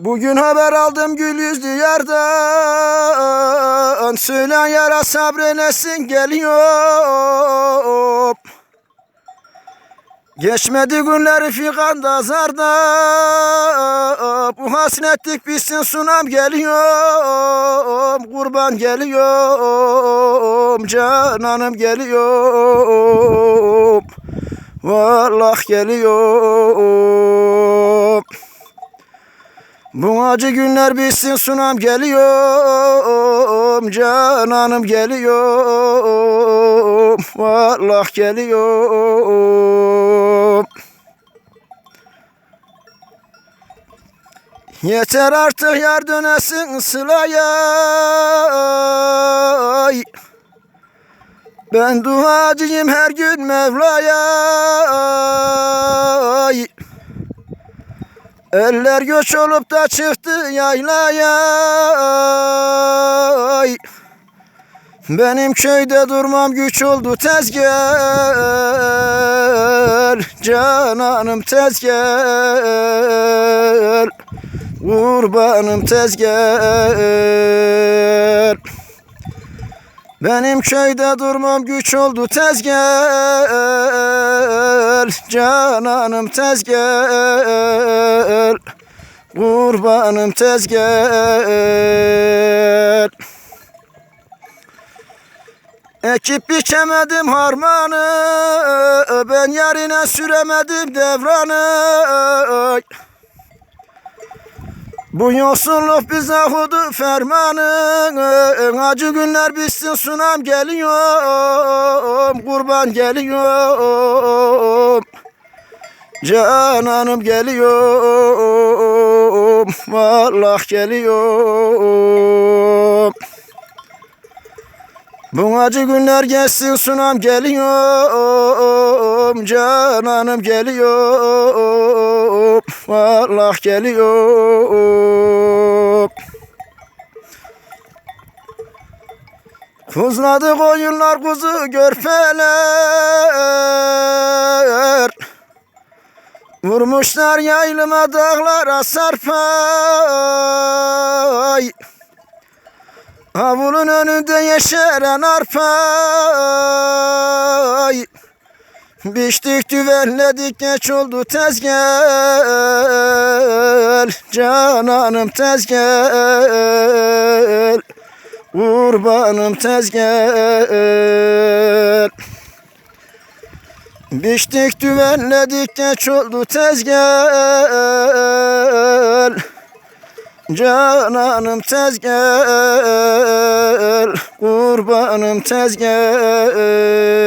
Bugün haber aldım gül yüzlü yardan Söylen yara sabrelesin geliyor. Geçmedi günleri fikanda zarda. Bu hasretlik bitsin sunam geliyorum Kurban geliyorum Cananım geliyorum Vallahi geliyorum bu acı günler bitsin sunam geliyorum Cananım geliyorum Vallahi geliyorum. Yeter artık yar dönesin sılaya Ben duacıyım her gün Mevla'ya Eller göç olup da çıktı yaylaya. Benim köyde durmam güç oldu tez gel. Cananım tez gel. Kurbanım tez benim köyde durmam güç oldu tez gel. Cananım tez gel. Kurbanım tez gel. Ekip biçemedim harmanı Ben yarine süremedim devranı bu yoksulluk bize hudu fermanı Acı günler bitsin sunam geliyorum Kurban geliyorum Cananım geliyorum Vallahi geliyorum. Bu acı günler geçsin sunam geliyorum Cananım geliyorum Vallahi geliyorum Kuzladı koyunlar kuzu görpeler. Vurmuşlar yaylıma dağlara sarpay. Avulun önünde yeşeren arpay Biçtik düvenledik geç oldu tez gel. Cananım tez gel. Kurbanım tez gel. Biçtik düvenledik geç oldu tez gel. Cananım tez gel. Kurbanım tez gel